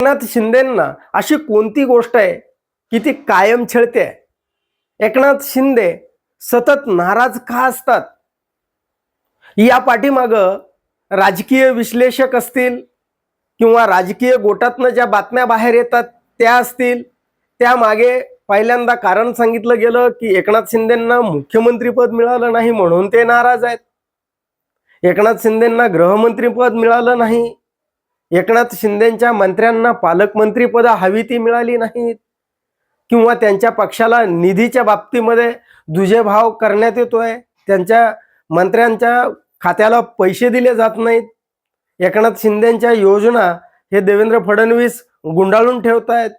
एकनाथ शिंदेंना अशी कोणती गोष्ट आहे की ती कायम छळते? एकनाथ शिंदे सतत नाराज का असतात? या पाठीमाग राजकीय विश्लेषक असतील किंवा राजकीय गोटातनं ज्या बातम्या बाहेर येतात त्या असतील. त्यामागे पहिल्यांदा कारण सांगितलं गेलं की एकनाथ शिंदेंना मुख्यमंत्रीपद मिळालं नाही म्हणून ते नाराज आहेत. एकनाथ शिंदेंना गृहमंत्रीपद मिळालं नाही. एकनाथ शिंदेच्या मंत्र्यांना पालकमंत्रीपद हवी ती मिळाली नाहीत. किंवा त्यांच्या पक्षाला निधीच्या बाबतीमध्ये दुजेभाव करण्यात येतोय. त्यांच्या मंत्र्यांच्या खात्याला पैसे दिले जात नाहीत. एकनाथ शिंदेच्या योजना हे देवेंद्र फडणवीस गुंडाळून ठेवतायत.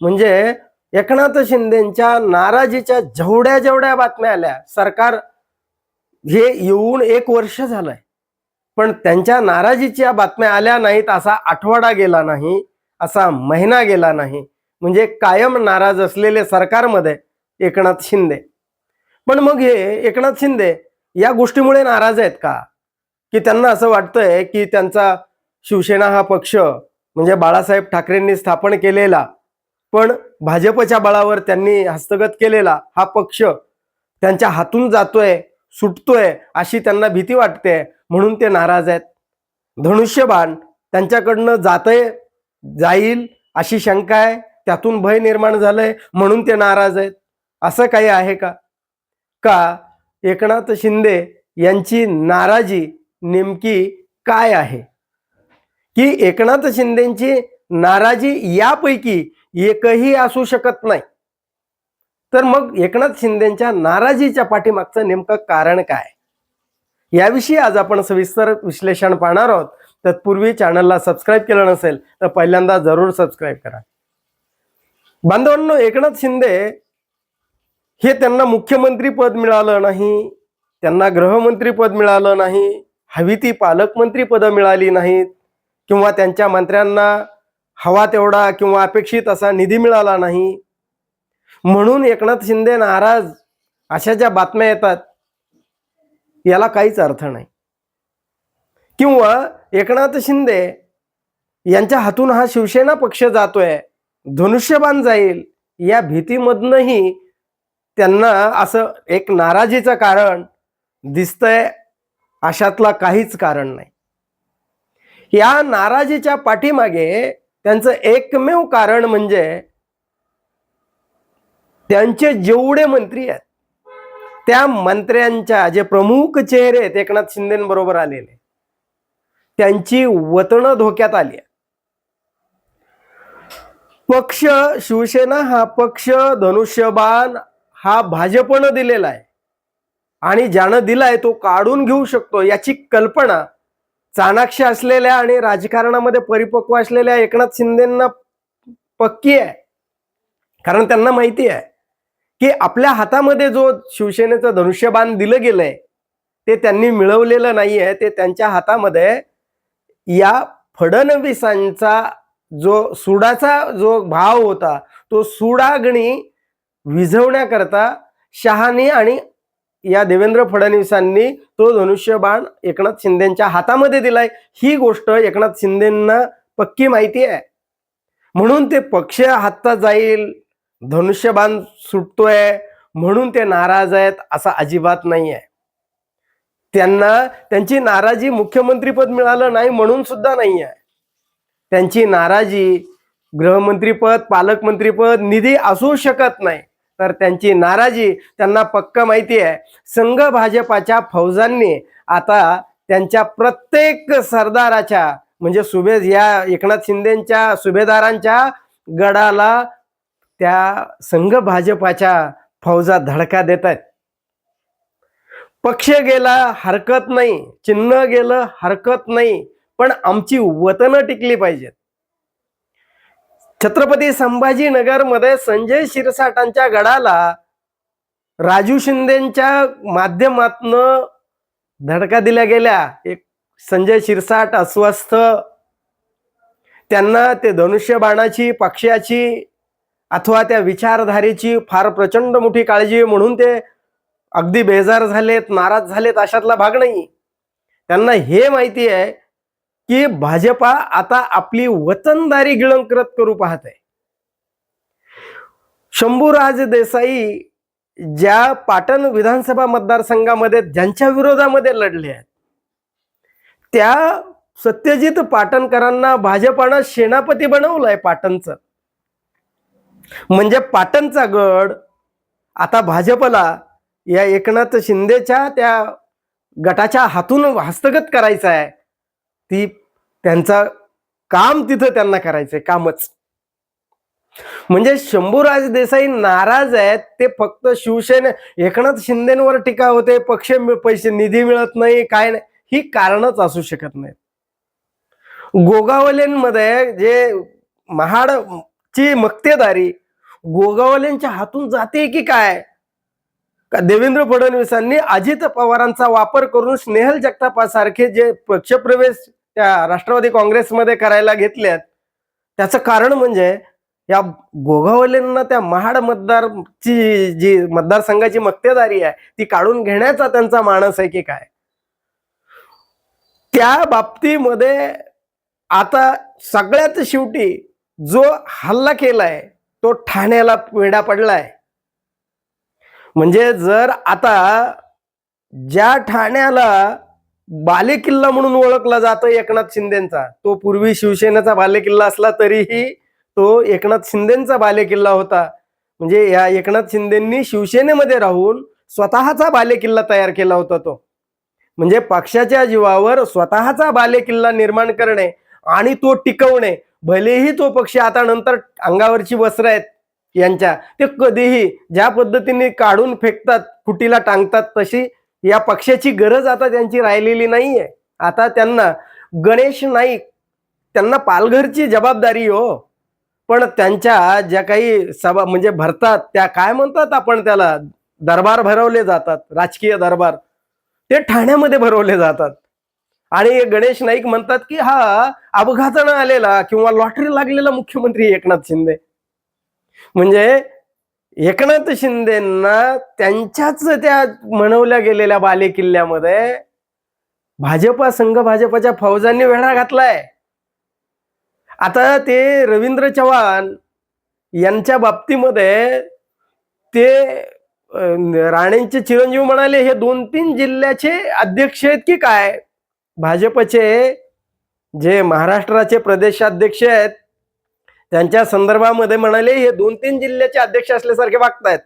म्हणजे एकनाथ शिंदेच्या नाराजीच्या जेवढ्या जेवढ्या बातम्या आल्या सरकार हे येऊन एक वर्ष झालंय. पण त्यांच्या नाराजीच्या बातम्या आल्या नाहीत असा आठवडा गेला नाही असा महिना गेला नाही. म्हणजे कायम नाराज असलेले सरकारमध्ये एकनाथ शिंदे. पण मग हे एकनाथ शिंदे या गोष्टीमुळे नाराज आहेत का? की त्यांना असं वाटतंय की त्यांचा शिवसेना हा पक्ष म्हणजे बाळासाहेब ठाकरेंनी स्थापन केलेला पण भाजपच्या बळावर त्यांनी हस्तगत केलेला हा पक्ष त्यांच्या हातून जातोय सुटतोय अशी त्यांना भीती वाटते म्हणून ते नाराज आहेत. धनुष्यबाण त्यांच्याकडनं जातंय जाईल अशी शंका आहे. त्यातून भय निर्माण झालंय म्हणून ते नाराज आहेत. असं काही आहे का? का एकनाथ शिंदे यांची नाराजी नेमकी काय आहे? की एकनाथ शिंदेची नाराजी यापैकी एकही असू शकत नाही. तर मग एकनाथ शिंदेच्या नाराजीच्या पाठीमागचं नेमकं कारण काय? याविषयी आज आपण सविस्तर विश्लेषण पाहणार आहोत. तत्पूर्वी चॅनलला सबस्क्राईब केलं नसेल तर पहिल्यांदा जरूर सबस्क्राईब करा. बांधवांनो एकनाथ शिंदे हे त्यांना मुख्यमंत्री पद मिळालं नाही त्यांना गृहमंत्री पद मिळालं नाही हवी ती पालकमंत्री पदं मिळाली नाहीत किंवा त्यांच्या मंत्र्यांना हवा तेवढा किंवा अपेक्षित असा निधी मिळाला नाही. म्हणून एकनाथ शिंदे नाराज अशा ज्या बातम्या येतात याला काहीच अर्थ नाही. किंवा एकनाथ शिंदे यांच्या हातून हा शिवसेना पक्ष जातोय धनुष्यबाण जाईल या भीतीमधनही त्यांना असं एक नाराजीचं कारण दिसतंय अशातला काहीच कारण नाही. या नाराजीच्या पाठीमागे त्यांचं एकमेव कारण म्हणजे त्यांचे जेवढे मंत्री आहेत त्या मंत्र्यांच्या जे प्रमुख चेहरे आहेत एकनाथ शिंदेबरोबर आलेले. त्यांची वतन धोक्यात आली आहे पक्ष शिवसेना हा पक्ष धनुष्यबाण हा भाजपनं दिलेला आहे. आणि ज्यानं दिलाय तो काढून घेऊ शकतो याची कल्पना चाणाक्ष असलेल्या आणि राजकारणामध्ये परिपक्व असलेल्या एकनाथ शिंदेना पक्की आहे. कारण त्यांना माहिती आहे. की आपल्या हातामध्ये जो शिवसेनेचं धनुष्यबाण दिलं गेलंय ते त्यांनी मिळवलेलं नाहीये ते त्यांच्या हातामध्ये या फडणवीसांचा जो सुडाचा जो भाव होता तो सुडागणी विझवण्याकरता शहानी आणि या देवेंद्र फडणवीसांनी तो धनुष्यबाण एकनाथ शिंदेच्या हातामध्ये दिलाय. ही गोष्ट एकनाथ शिंदेना पक्की माहिती आहे. म्हणून ते पक्ष हातात जाईल धनुष्यबाण सुटतोय म्हणून ते नाराज आहेत असा अजिबात नाही आहे त्यांना त्यांची नाराजी मुख्यमंत्रीपद मिळालं नाही म्हणून सुद्धा नाही आहे त्यांची नाराजी गृहमंत्रीपद पालकमंत्रीपद निधी असू शकत नाही. तर त्यांची नाराजी त्यांना पक्क माहिती आहे. संघ भाजपाच्या फौजांनी आता त्यांच्या प्रत्येक सरदाराच्या म्हणजे सुभे या एकनाथ शिंदेच्या सुभेदारांच्या गडाला त्या संघ भाजपाच्या फौजा धडका देत आहेत पक्ष गेला हरकत नाही. चिन्ह गेलं हरकत नाही. पण आमची वतनं टिकली पाहिजेत. छत्रपती संभाजीनगरमध्ये संजय शिरसाटांच्या गडाला राजू शिंदेच्या माध्यमातनं धडका दिल्या गेल्या. एक संजय शिरसाट अस्वस्थ. त्यांना ते धनुष्यबाणाची पक्षाची अथवा त्या विचारधारेची फार प्रचंड मोठी काळजी आहे म्हणून ते अगदी बेजार झालेत नाराज झालेत अशातला भाग नाही. त्यांना हे माहिती आहे की भाजपा आता आपली वतनदारी गिळंकृत करू पाहत आहे. शंभूराज देसाई ज्या पाटण विधानसभा मतदारसंघामध्ये ज्यांच्या विरोधामध्ये लढले आहेत त्या सत्यजित पाटणकरांना भाजपानं सेनापती बनवलंय पाटणचं. म्हणजे पाटणचा गड आता भाजपला या एकनाथ शिंदेच्या त्या गटाच्या हातून हस्तगत करायचा आहे. ती त्यांचा काम तिथं त्यांना करायचंय कामच. म्हणजे शंभूराज देसाई नाराज आहेत ते फक्त शिवसेने एकनाथ शिंदेवर टीका होते पक्ष पैसे निधी मिळत नाही काय नाही ही कारणच असू शकत नाहीत. गोगावलेंमध्ये जे महाड ची मक्तेदारी गोगावलेंच्या हातून जाते की काय? का देवेंद्र फडणवीसांनी अजित पवारांचा वापर करून स्नेहल जगतापासारखे जे पक्षप्रवेश त्या राष्ट्रवादी काँग्रेसमध्ये करायला घेतल्यात त्याचं कारण म्हणजे या गोगावलेंना त्या महाड मतदारची जी मतदारसंघाची मक्तेदारी आहे ती काढून घेण्याचा त्यांचा मानस आहे की काय? त्या बाबतीमध्ये आता सगळ्यात शेवटी जो हल्ला केलाय तो ठाण्याला वेढा पडलाय. म्हणजे जर आता ज्या ठाण्याला बालेकिल्ला म्हणून ओळखला जातो एकनाथ शिंदेचा तो पूर्वी शिवसेनेचा बालेकिल्ला असला तरीही तो एकनाथ शिंदेचा बालेकिल्ला होता. म्हणजे या एकनाथ शिंदेंनी शिवसेनेमध्ये राहून स्वतःचा बालेकिल्ला तयार केला होता तो. म्हणजे पक्षाच्या जीवावर स्वतःचा बालेकिल्ला निर्माण करणे आणि तो टिकवणे भलेही तो पक्ष आता नंतर अंगावरची वस्त्र आहेत यांच्या ते कधीही ज्या पद्धतीने काढून फेकतात फुटीला टांगतात तशी या पक्षाची गरज आता त्यांची राहिलेली नाहीये. आता त्यांना गणेश नाईक त्यांना पालघरची जबाबदारी हो. पण त्यांच्या ज्या काही सभा म्हणजे भरतात त्या काय म्हणतात आपण त्याला? दरबार भरवले जातात राजकीय दरबार. ते ठाण्यामध्ये भरवले जातात. आणि गणेश नाईक म्हणतात की हा अपघातानं आलेला किंवा लॉटरी लागलेला मुख्यमंत्री एकनाथ शिंदे. म्हणजे एकनाथ शिंदेना त्यांच्याच त्या म्हणवल्या गेलेल्या बालेकिल्ल्यामध्ये भाजपा संघ भाजपाच्या फौजांनी वेढा घातलाय. आता ते रवींद्र चव्हाण यांच्या बाबतीमध्ये ते राणेंचे चिरंजीव म्हणाले हे दोन तीन जिल्ह्याचे अध्यक्ष आहेत की काय? भाजपचे जे महाराष्ट्राचे प्रदेशाध्यक्ष आहेत त्यांच्या संदर्भामध्ये म्हणाले हे दोन तीन जिल्ह्याचे अध्यक्ष असल्यासारखे वागतायत.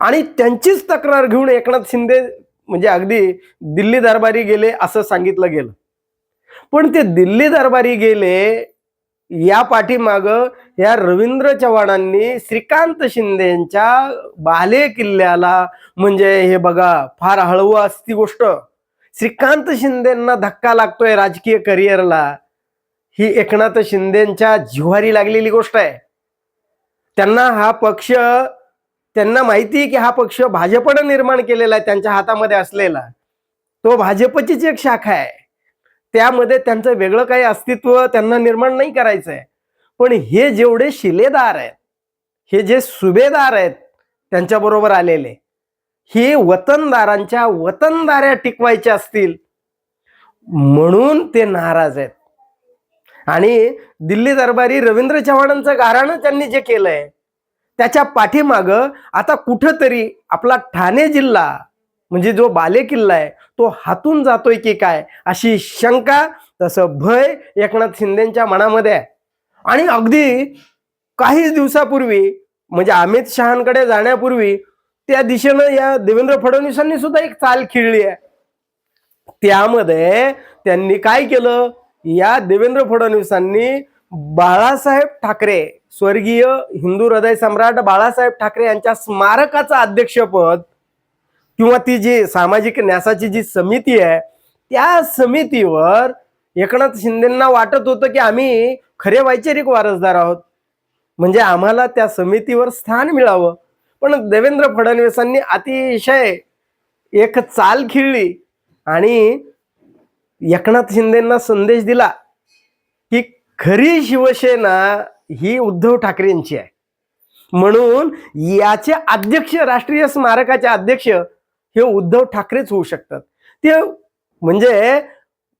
आणि त्यांचीच तक्रार घेऊन एकनाथ शिंदे म्हणजे अगदी दिल्ली दरबारी गेले असं सांगितलं गेलं. पण ते दिल्ली दरबारी गेले या पाठीमाग या रवींद्र चव्हाणांनी श्रीकांत शिंदेच्या बाले किल्ल्याला म्हणजे हे बघा फार हळवं असती गोष्ट. श्रीकांत शिंदेना धक्का लागतोय राजकीय करिअरला. ही एकनाथ शिंदेच्या जिव्हारी लागलेली गोष्ट आहे. त्यांना हा पक्ष त्यांना माहिती आहे की हा पक्ष भाजपनं निर्माण केलेला आहे त्यांच्या हातामध्ये असलेला. तो भाजपचीच एक शाखा आहे. त्यामध्ये त्यांचं वेगळं काही अस्तित्व त्यांना निर्माण नाही करायचं आहे. पण हे जेवढे शिलेदार आहेत हे जे सुभेदार आहेत त्यांच्याबरोबर आलेले. हे वतनदारांच्या वतनदाऱ्या टिकवायच्या असतील म्हणून ते नाराज आहेत. आणि दिल्ली दरबारी रवींद्र चव्हाणांचं गाराणं त्यांनी जे केलंय त्याच्या पाठीमाग आता कुठंतरी आपला ठाणे जिल्हा म्हणजे जो बाले किल्ला आहे तो हातून जातोय की काय अशी शंका तसं भय एकनाथ शिंदेच्या मनामध्ये आहे. आणि अगदी काही दिवसापूर्वी म्हणजे अमित शहांकडे जाण्यापूर्वी त्या दिशेनं या देवेंद्र फडणवीसांनी सुद्धा एक चाल खिळली आहे. त्यामध्ये त्यांनी काय केलं? या देवेंद्र फडणवीसांनी बाळासाहेब ठाकरे स्वर्गीय हिंदू हृदय सम्राट बाळासाहेब ठाकरे यांच्या स्मारकाचं अध्यक्षपद किंवा ती जी सामाजिक न्यासाची जी समिती आहे त्या समितीवर एकनाथ शिंदेना वाटत होतं की आम्ही खरे वैचारिक वारसदार आहोत. म्हणजे आम्हाला त्या समितीवर स्थान मिळावं. पण देवेंद्र फडणवीसांनी अतिशय एक चाल खिळली आणि एकनाथ शिंदेना संदेश दिला की खरी शिवसेना ही उद्धव ठाकरेंची आहे. म्हणून याचे अध्यक्ष राष्ट्रीय स्मारकाचे अध्यक्ष हे उद्धव ठाकरेच होऊ शकतात. ते म्हणजे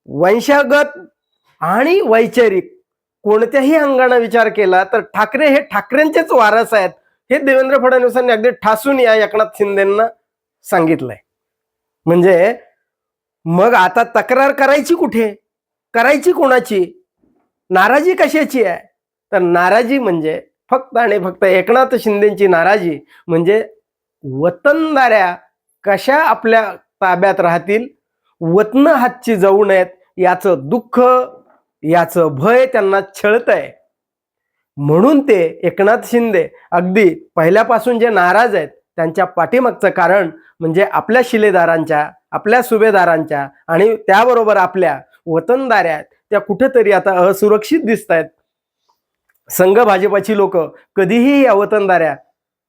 वंशागत आणि वैचारिक कोणत्याही अंगाने विचार केला तर ठाकरे हे ठाकरेंचेच वारस आहेत. हे देवेंद्र फडणवीसांनी अगदी ठासून या एकनाथ शिंदेना सांगितलंय. म्हणजे मग आता तक्रार करायची कुठे? करायची कोणाची? नाराजी कशाची आहे? तर नाराजी म्हणजे फक्त आणि फक्त एकनाथ शिंदेची नाराजी म्हणजे वतनदाऱ्या कशा आपल्या ताब्यात राहतील? वतन हातची जाऊ नयेत याचं दुःख याचं भय त्यांना छळत आहे म्हणून ते एकनाथ शिंदे अगदी पहिल्यापासून जे नाराज आहेत त्यांच्या पाठीमागचं कारण म्हणजे आपल्या शिलेदारांच्या आपल्या सुभेदारांच्या आणि त्याबरोबर आपल्या वतनदाऱ्या त्या कुठेतरी आता असुरक्षित दिसत आहेत संघ भाजपाची लोक कधीही या वतनदाऱ्या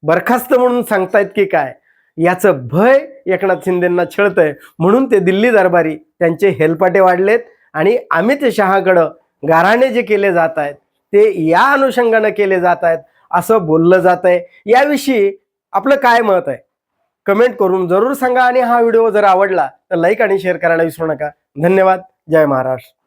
बरखास्त म्हणून सांगतायत की काय? याचं भय एकनाथ शिंदेंना छळतंय. म्हणून ते दिल्ली दरबारी त्यांचे हेलपाटे वाढलेत आणि अमित शहाकडं गाराणे जे केले जात आहेत ते या अनुषंगानं केले जात आहेत असं बोललं जात आहे. याविषयी आपलं काय मत आहे? कमेंट करून जरूर सांगा आणि हा व्हिडिओ जर आवडला तर लाईक आणि शेअर करायला विसरू नका. धन्यवाद. जय महाराष्ट्र.